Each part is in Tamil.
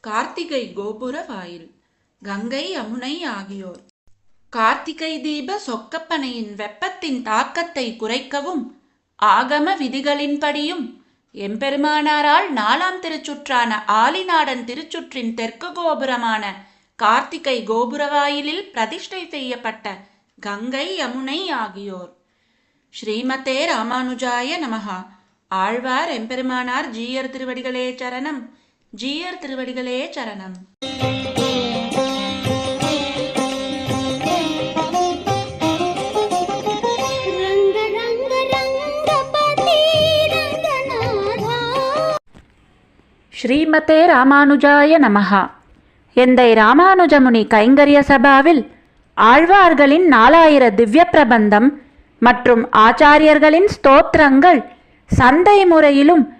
கார்த்திகை கோபுர வாயில். கங்கை அமுனை ஆகியோர். கார்த்திகை தீப சொக்கப்பனையின் வெப்பத்தின் தாக்கத்தை குறைக்கவும் ஆகம விதிகளின்படியும் எம்பெருமானாரால் நாலாம் திருச்சுற்றான ஆலிநாடன் திருச்சுற்றின் தெற்கு கோபுரமான கார்த்திகை கோபுரவாயிலில் பிரதிஷ்டை செய்யப்பட்ட கங்கை யமுனை ஆகியோர். ஸ்ரீமதே ராமானுஜாய நமஹா. ஆழ்வார் எம்பெருமானார் ஜீயர் திருவடிகளே சரணம். ஜீயர் திருவடிகளே சரணம். ஸ்ரீமதே ராமானுஜாய நமஹா. எந்தை ராமானுஜமுனி கைங்கரிய சபாவில் ஆழ்வார்களின் நாலாயிர திவ்ய பிரபந்தம் மற்றும் ஆச்சாரியர்களின் ஸ்தோத்திரங்கள் சந்தை முறையிலும்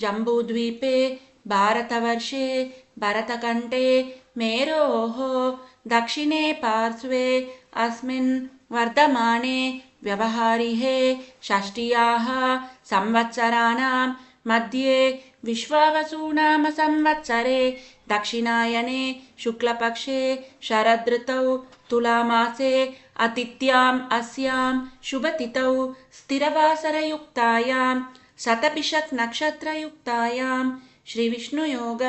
जम्बूद्वीपे भारतवर्षे भरतकण्ठे मेरोः दक्षिणे पार्श्वे अस्मिन् वर्धमाने व्यवहारिहे षष्ट्याः संवत्सराणां मध्ये विश्वावसूनाम संवत्सरे दक्षिणायने शुक्लपक्षे शरदृतौ तुलामासे अतिथ्याम् अस्यां शुभतिथौ स्थिरवासरयुक्तायां शतभिषक् नक्षत्रयुक्तायां श्रीविष्णुयोग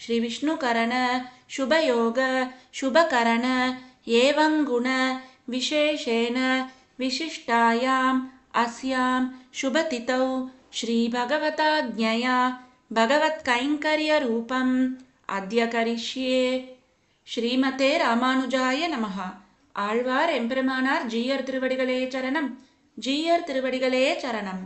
श्रीविष्णुकरण शुभयोग शुभकरण एवं गुण विशेषेण विशिष्टायाम् अस्यां शुभतिथौ श्रीभगवताज्ञया भगवत्कैङ्कर्यरूपम् अद्य करिष्ये ஸ்ரீமதே ராமானுஜாய நமஹா ஆழ்வார் எம்பெருமானார் ஜீயர் திருவடிகளே சரணம் ஜீயர் திருவடிகளே சரணம்